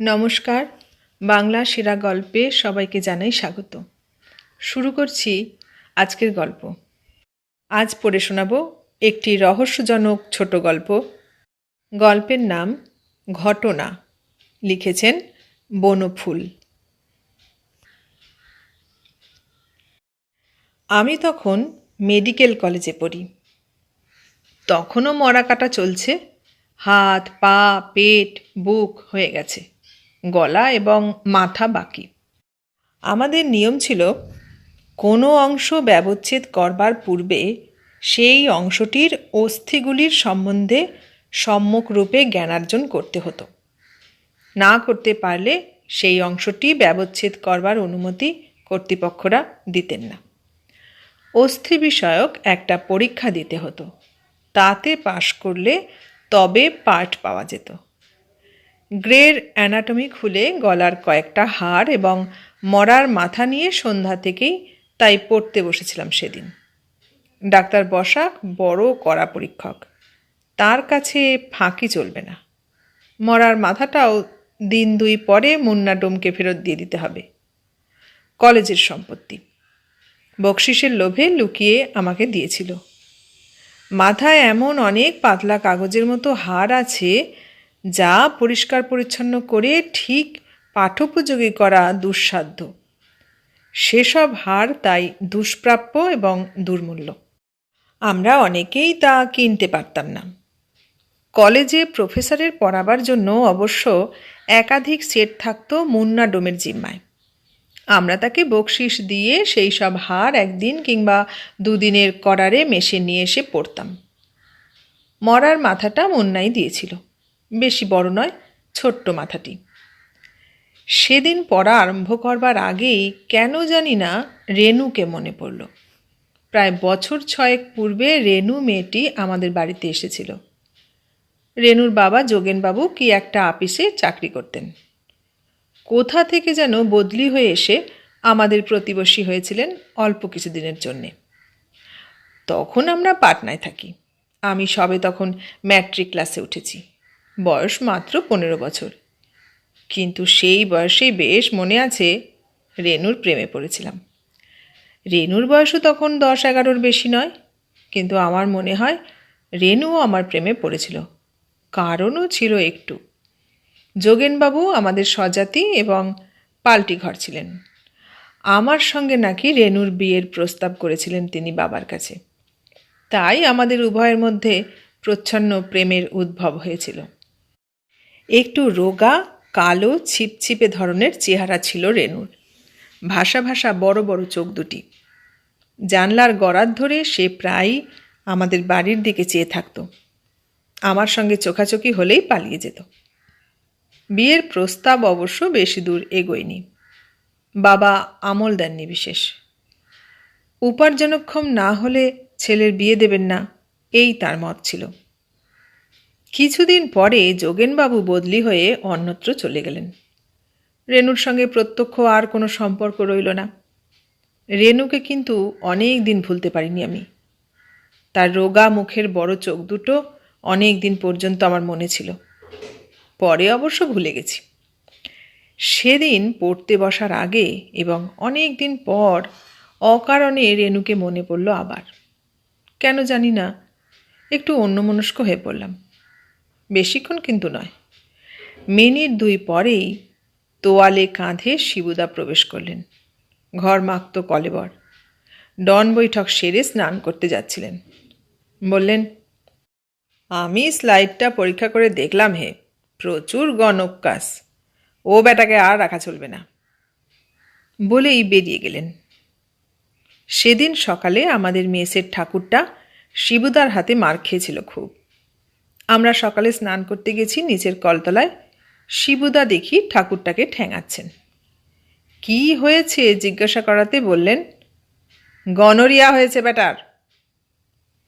নমস্কার, বাংলা সেরা গল্পে সবাইকে জানাই স্বাগত। শুরু করছি আজকের গল্প। আজ পড়ে শোনাব একটি রহস্যজনক ছোট গল্প। গল্পের নাম ঘটনা, লিখেছেন বনফুল আমি তখন মেডিকেল কলেজে পড়ি। তখনও মরা কাটা চলছে, হাত, পা, পেট, বুক হয়ে গেছে। গলা এবং মাথা বাকি। আমাদের নিয়ম ছিল, কোনো অংশ ব্যবচ্ছেদ করবার পূর্বে সেই অংশটির অস্থিগুলির সম্বন্ধে সম্যকরূপে জ্ঞানার্জন করতে হতো। না করতে পারলে সেই অংশটি ব্যবচ্ছেদ করবার অনুমতি কর্তৃপক্ষরা দিতেন না। অস্থি বিষয়ক একটা পরীক্ষা দিতে হতো। তাতে পাশ করলে তবে পাঠ পাওয়া যেত। গ্রের অ্যানাটমি খুলে গলার কয়েকটা হাড় এবং মরার মাথা নিয়ে সন্ধ্যা থেকেই তাই পড়তে বসেছিলাম সেদিন। ডাক্তার বসাক বড় কড়া পরীক্ষক। তার কাছে ফাঁকি চলবে না। মরার মাথাটাও দিন দুই পরে মুন্না ডোমকে ফেরত দিয়ে দিতে হবে। কলেজের সম্পত্তি। বকশিসের লোভে লুকিয়ে আমাকে দিয়েছিল। মাথায় এমন অনেক পাতলা কাগজের মতো হাড় আছে যা পরিষ্কার পরিচ্ছন্ন করে ঠিক পাঠোপযোগী করা দুঃসাধ্য। সেসব হার তাই দুষ্প্রাপ্য এবং দুর্মূল্য। আমরা অনেকেই তা কিনতে পারতাম না। কলেজে প্রফেসরের পড়াবার জন্য অবশ্য একাধিক সেট থাকত মুন্না ডোমের জিম্মায়। আমরা তাকে বকশিস দিয়ে সেই সব হার একদিন কিংবা দুদিনের করারে মেশে নিয়ে এসে পড়তাম। মরার মাথাটা মুন্নাই দিয়েছিল। বেশি বড় নয়, ছোট্ট মাথাটি। সেদিন পড়া আরম্ভ করবার আগেই কেন জানি না রেনুকে মনে পড়ল। প্রায় বছর ছয়েক পূর্বে রেনু মেয়েটি আমাদের বাড়িতে এসেছিল। রেনুর বাবা যোগেনবাবু কি একটা আপিসে চাকরি করতেন। কোথা থেকে যেন বদলি হয়ে এসে আমাদের প্রতিবেশী হয়েছিলেন অল্প কিছুদিনের জন্যে। তখন আমরা পাটনায় থাকি। আমি সবে তখন ম্যাট্রিক ক্লাসে উঠেছি। বয়স মাত্র পনেরো বছর। কিন্তু সেই বয়সেই বেশ মনে আছে রেনুর প্রেমে পড়েছিলাম। রেনুর বয়সও তখন দশ এগারোর বেশি নয়, কিন্তু আমার মনে হয় রেনুও আমার প্রেমে পড়েছিল। কারণও ছিল একটু। যোগেনবাবু আমাদের স্বজাতি এবং পাল্টি ঘর ছিলেন। আমার সঙ্গে নাকি রেনুর বিয়ের প্রস্তাব করেছিলেন তিনি বাবার কাছে। তাই আমাদের উভয়ের মধ্যে প্রচ্ছন্ন প্রেমের উদ্ভব হয়েছিল। একটু রোগা, কালো, ছিপছিপে ধরনের চেহারা ছিল রেনুর। ভাষা ভাষা বড় বড় চোখ দুটি। জানলার গড়ার ধরে সে প্রায়ই আমাদের বাড়ির দিকে চেয়ে থাকত। আমার সঙ্গে চোখাচোখি হলেই পালিয়ে যেত। বিয়ের প্রস্তাব অবশ্য বেশি দূর এগোয়নি। বাবা আমল দেননি বিশেষ। উপার্জনক্ষম না হলে ছেলের বিয়ে দেবেন না, এই তার মত ছিল। কিছুদিন পরে যোগেনবাবু বদলি হয়ে অন্যত্র চলে গেলেন। রেনুর সঙ্গে প্রত্যক্ষ আর কোনো সম্পর্ক রইল না। রেনুকে কিন্তু অনেক দিন ভুলতে পারিনি আমি। তার রোগা মুখের বড় চোখ দুটো অনেক দিন পর্যন্ত আমার মনে ছিল। পরে অবশ্য ভুলে গেছি। সেদিন পড়তে বসার আগে এবং অনেক দিন পর অকারণে রেনুকে মনে পড়ল আবার। কেন জানি না, একটু অন্যমনস্ক হয়ে পড়লাম। বেশিক্ষণ কিন্তু নয়। মিনিট দুই পরেই তোয়ালে কাঁধে শিবুদা প্রবেশ করলেন। ঘর মাখত কলেবর। ডন বৈঠক সেরে স্নান করতে যাচ্ছিলেন। বললেন, আমি স্লাইডটা পরীক্ষা করে দেখলাম হে, প্রচুর গণকাস ও বেটাকে আর রাখা চলবে না। বলেই বেরিয়ে গেলেন। সেদিন সকালে আমাদের মেসের ঠাকুরটা শিবুদার হাতে মার খেয়েছিল খুব। আমরা সকালে স্নান করতে গেছি নিচের কলতলায়। শিবুদা দেখি ঠাকুরটাকে ঠ্যাঙাচ্ছেন কি হয়েছে? জিজ্ঞাসা করাতে বললেন, গনরিয়া হয়েছে বেটার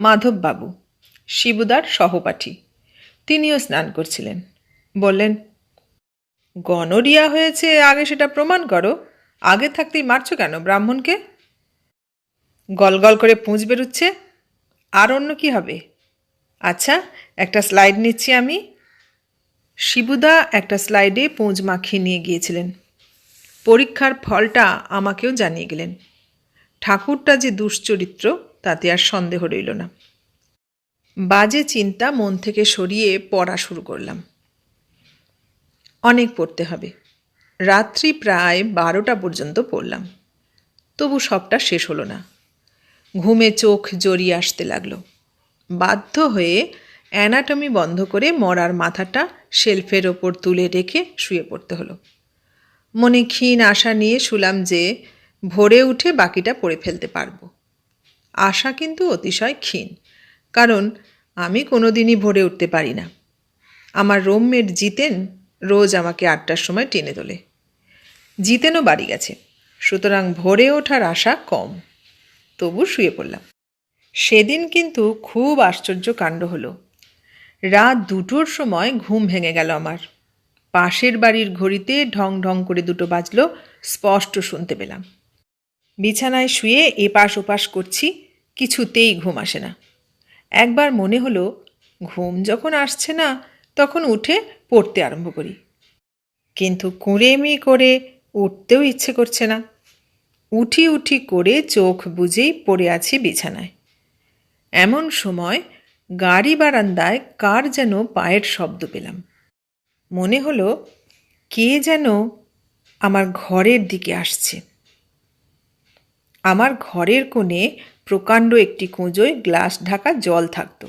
মাধববাবু, শিবুদার সহপাঠী, তিনিও স্নান করছিলেন। বললেন, গনরিয়া হয়েছে? আগে সেটা প্রমাণ করো। আগে থাকতেই মারছো কেন ব্রাহ্মণকে? গলগল করে পুঁজ বেরুচ্ছে, আর অন্য কি হবে? আচ্ছা একটা স্লাইড নিচ্ছি আমি। শিবুদা একটা স্লাইডে পোঁজ মাখিয়ে নিয়ে গিয়েছিলেন। পরীক্ষার ফলটা আমাকেও জানিয়ে গেলেন। ঠাকুরটা যে দুশ্চরিত্র, তাতে আর সন্দেহ রইল না। বাজে চিন্তা মন থেকে সরিয়ে পড়া শুরু করলাম। অনেক পড়তে হবে। রাত্রি প্রায় বারোটা পর্যন্ত পড়লাম। তবু সবটা শেষ হলো না। ঘুমে চোখ জড়িয়ে আসতে লাগল। বাধ্য হয়ে অ্যানাটমি বন্ধ করে মরার মাথাটা শেলফের ওপর তুলে রেখে শুয়ে পড়তে হলো। মনে ক্ষীণ আশা নিয়ে শুলাম যে ভোরে উঠে বাকিটা পড়ে ফেলতে পারব। আশা কিন্তু অতিশয় ক্ষীণ, কারণ আমি কোনোদিনই ভোরে উঠতে পারি না। আমার রোমমেট জিতেন রোজ আমাকে আটটার সময় টেনে তোলে। জিতেনও বাড়ি গেছে, সুতরাং ভোরে ওঠার আশা কম, তবু শুয়ে পড়লাম। সেদিন কিন্তু খুব আশ্চর্য কাণ্ড হলো। রাত দুটোর সময় ঘুম ভেঙে গেল আমার। পাশের বাড়ির ঘড়িতে ঢং ঢং করে দুটো বাজলো, স্পষ্ট শুনতে পেলাম। বিছানায় শুয়ে এপাশ ওপাশ করছি, কিছুতেই ঘুম আসে না। একবার মনে হলো, ঘুম যখন আসছে না, তখন উঠে পড়তে আরম্ভ করি। কিন্তু কুঁড়েমি করে উঠতেও ইচ্ছে করছে না। উঠি উঠি করে চোখ বুঝেই পড়ে আছি বিছানায়। এমন সময় গাড়ি বারান্দায় কার যেন পায়ের শব্দ পেলাম। মনে হলো, কে যেন আমার ঘরের দিকে আসছে। আমার ঘরের কোণে প্রকাণ্ড একটি কুঁজোয় গ্লাস ঢাকা জল থাকত।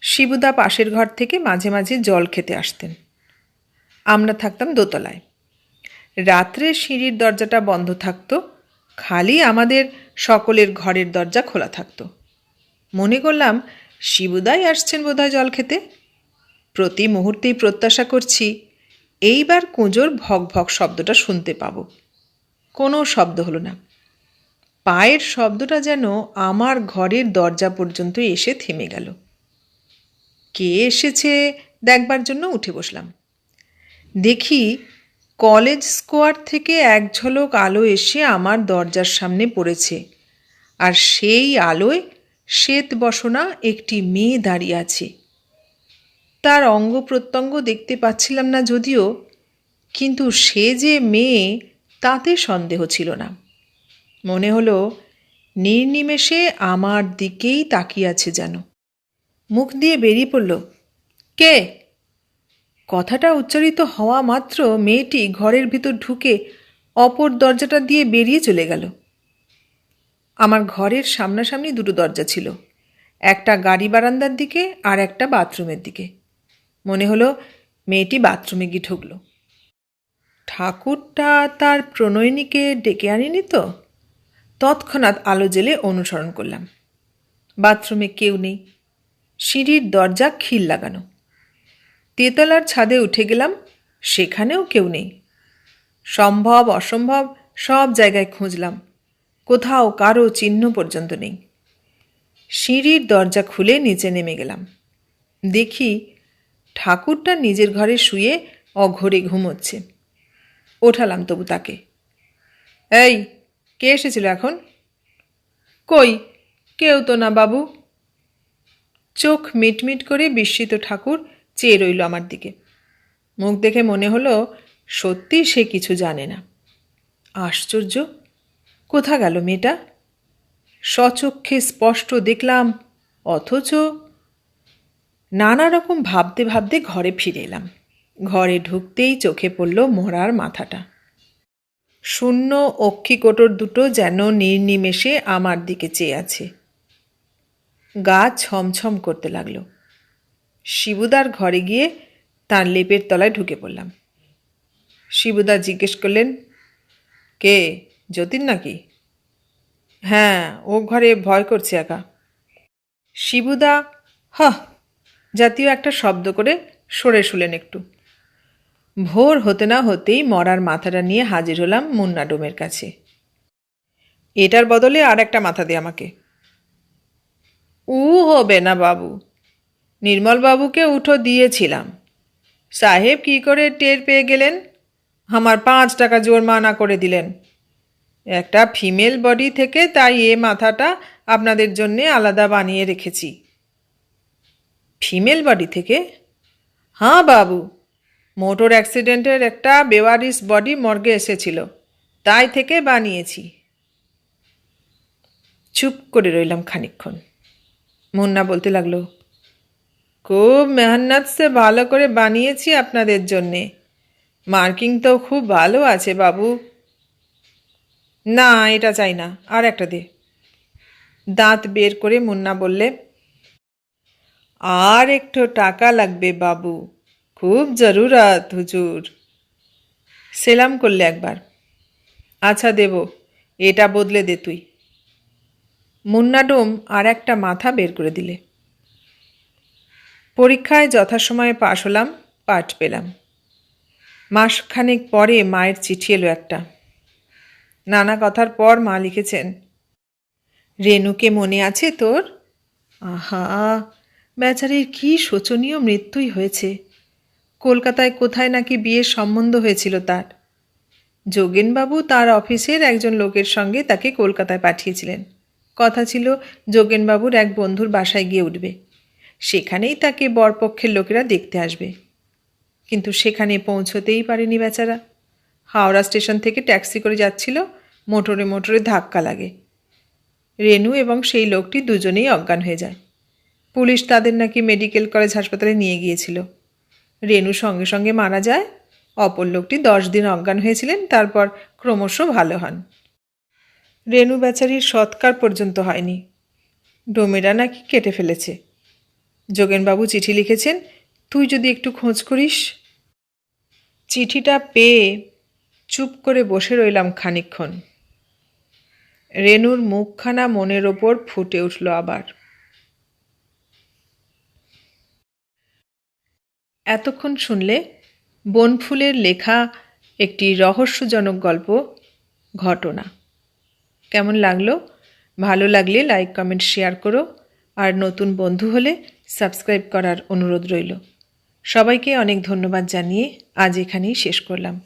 শিবুদা পাশের ঘর থেকে মাঝে মাঝে জল খেতে আসতেন। আমরা থাকতাম দোতলায়। রাত্রে সিঁড়ির দরজাটা বন্ধ থাকতো, খালি আমাদের সকলের ঘরের দরজা খোলা থাকতো। মনে করলাম শিবুদাই আসছেন বোধহয় জল খেতে। প্রতি মুহূর্তেই প্রত্যাশা করছি এইবার কুঁজোর ভক ভক শব্দটা শুনতে পাবো। কোনো শব্দ হলো না। পায়ের শব্দটা যেন আমার ঘরের দরজা পর্যন্ত এসে থেমে গেল। কে এসেছে দেখবার জন্য উঠে বসলাম। দেখি কলেজ স্কোয়ার থেকে এক ঝলক আলো এসে আমার দরজার সামনে পড়েছে। আর সেই আলোয় শ্বেত বসনা একটি মেয়ে দাঁড়িয়ে আছে। তার অঙ্গ প্রত্যঙ্গ দেখতে পাচ্ছিলাম না যদিও, কিন্তু সে যে মেয়ে তাতে সন্দেহ ছিল না। মনে হলো, নির্নিমেষে আমার দিকেই তাকিয়ে আছে যেন। মুখ দিয়ে বেরিয়ে পড়ল, কে? কথাটা উচ্চারিত হওয়া মাত্র মেয়েটি ঘরের ভিতর ঢুকে অপর দরজাটা দিয়ে বেরিয়ে চলে গেল। আমার ঘরের সামনাসামনি দুটো দরজা ছিল। একটা গাড়ি বারান্দার দিকে আর একটা বাথরুমের দিকে। মনে হলো মেয়েটি বাথরুমে গিয়ে ঢুকল। ঠাকুরটা তার প্রণয়িনীকে ডেকে আনিনি তো? তৎক্ষণাৎ আলো জেলে অনুসরণ করলাম। বাথরুমে কেউ নেই। সিঁড়ির দরজা খিল লাগানো। তেতলার ছাদে উঠে গেলাম, সেখানেও কেউ নেই। সম্ভব, অসম্ভব সব জায়গায় খুঁজলাম। কোথাও কারও চিহ্ন পর্যন্ত নেই। সিঁড়ির দরজা খুলে নিচে নেমে গেলাম। দেখি ঠাকুরটা নিজের ঘরে শুয়ে অঘরে ঘুমোচ্ছে। ওঠালাম তবু তাকে। এই, কে এসেছিল এখন? কই, কেউ তো না, বাবু। চোখ মিটমিট করে বিস্মিত ঠাকুর চেয়ে রইল আমার দিকে। মুখ দেখে মনে হলো সত্যি সে কিছু জানে না। আশ্চর্য! কোথা গেল মেয়েটা? সচক্ষে স্পষ্ট দেখলাম, অথচ নানা রকম ভাবতে ভাবতে ঘরে ফিরে এলাম। ঘরে ঢুকতেই চোখে পড়ল মরার মাথাটা। শূন্য অক্ষিকোটর দুটো যেন নির্নিমেষে আমার দিকে চেয়ে আছে। গা ছমছম করতে লাগল। শিবুদার ঘরে গিয়ে তার লেপের তলায় ঢুকে পড়লাম। শিবুদা জিজ্ঞেস করলেন, কে? যতীন নাকি? হ্যাঁ ও ঘরে ভয় করছে একা। শিবুদা হ জাতীয় একটা শব্দ করে সরে শুলেন একটু। ভোর হতে না হতেই মরার মাথাটা নিয়ে হাজির হলাম মুন্না ডোমের কাছে। এটার বদলে আর একটা মাথা দে আমাকে। উ হবে না বাবু। নির্মলবাবুকে উঠো দিয়েছিলাম। সাহেব কি করে টের পেয়ে গেলেন? আমার পাঁচ টাকা জোরমানা করে দিলেন। একটা ফিমেল বডি থেকে তাই এ মাথাটা আপনাদের জন্যে আলাদা বানিয়ে রেখেছি। ফিমেল বডি থেকে? হ্যাঁ বাবু, মোটর অ্যাক্সিডেন্টের একটা বেওয়ারিস বডি মর্গে এসেছিল, তাই থেকে বানিয়েছি। চুপ করে রইলাম খানিকক্ষণ। মুন্না বলতে লাগল, খুব মেহনত সে ভালো করে বানিয়েছি আপনাদের জন্যে। মার্কিং তো খুব ভালো আছে বাবু। না, এটা চাই না। আর একটা দে। দাঁত বের করে মুন্না বললে, আর একটু টাকা লাগবে বাবু। খুব জরুরত, হুজুর। সেলাম করলে একবার আচ্ছা দেব, এটা বদলে দে তুই। মুন্না ডোম আর একটা মাথা বের করে দিলে। পরীক্ষায় যথাসময়ে পাশ হলাম, পাঠ পেলাম। মাসখানেক পরে মায়ের চিঠি এলো একটা। নানা কথার পর মা লিখেছেন রেনুকে মনে আছে তোর? আহা, বেচারির কি শোচনীয় মৃত্যুই হয়েছে। কলকাতায় কোথায় নাকি বিয়ের সম্বন্ধ হয়েছিল তার। যোগেনবাবু তার অফিসের একজন লোকের সঙ্গে তাকে কলকাতায় পাঠিয়েছিলেন। কথা ছিল যোগেনবাবুর এক বন্ধুর বাসায় গিয়ে উঠবে। সেখানেই তাকে বরপক্ষের লোকেরা দেখতে আসবে। কিন্তু সেখানে পৌঁছতেই পারেনি বেচারা। হাওড়া স্টেশন থেকে ট্যাক্সি করে যাচ্ছিল। মোটরে মোটরে ধাক্কা লাগে। রেনু এবং সেই লোকটি দুজনেই অজ্ঞান হয়ে যায়। পুলিশ তাদের নাকি মেডিকেল কলেজ হাসপাতালে নিয়ে গিয়েছিল। রেনু সঙ্গে সঙ্গে মারা যায়। অপর লোকটি দশ দিন অজ্ঞান হয়েছিলেন, তারপর ক্রমশ ভালো হন। রেনু বেচারির সৎকার পর্যন্ত হয়নি। ডোমেরা নাকি কেটে ফেলেছে। যোগেনবাবু চিঠি লিখেছেন, তুই যদি একটু খোঁজ করিস? চিঠিটা পেয়ে চুপ করে বসে রইলাম খানিকক্ষণ। রেনুর মুখখানা মনের ওপর ফুটে উঠল আবার। এতক্ষণ শুনলে বনফুলের লেখা একটি রহস্যজনক গল্প, ঘটনা। কেমন লাগল? ভালো লাগলে লাইক, কমেন্ট, শেয়ার করো। আর নতুন বন্ধু হলে সাবস্ক্রাইব করার অনুরোধ রইল। সবাইকে অনেক ধন্যবাদ জানিয়ে আজ এখানেই শেষ করলাম।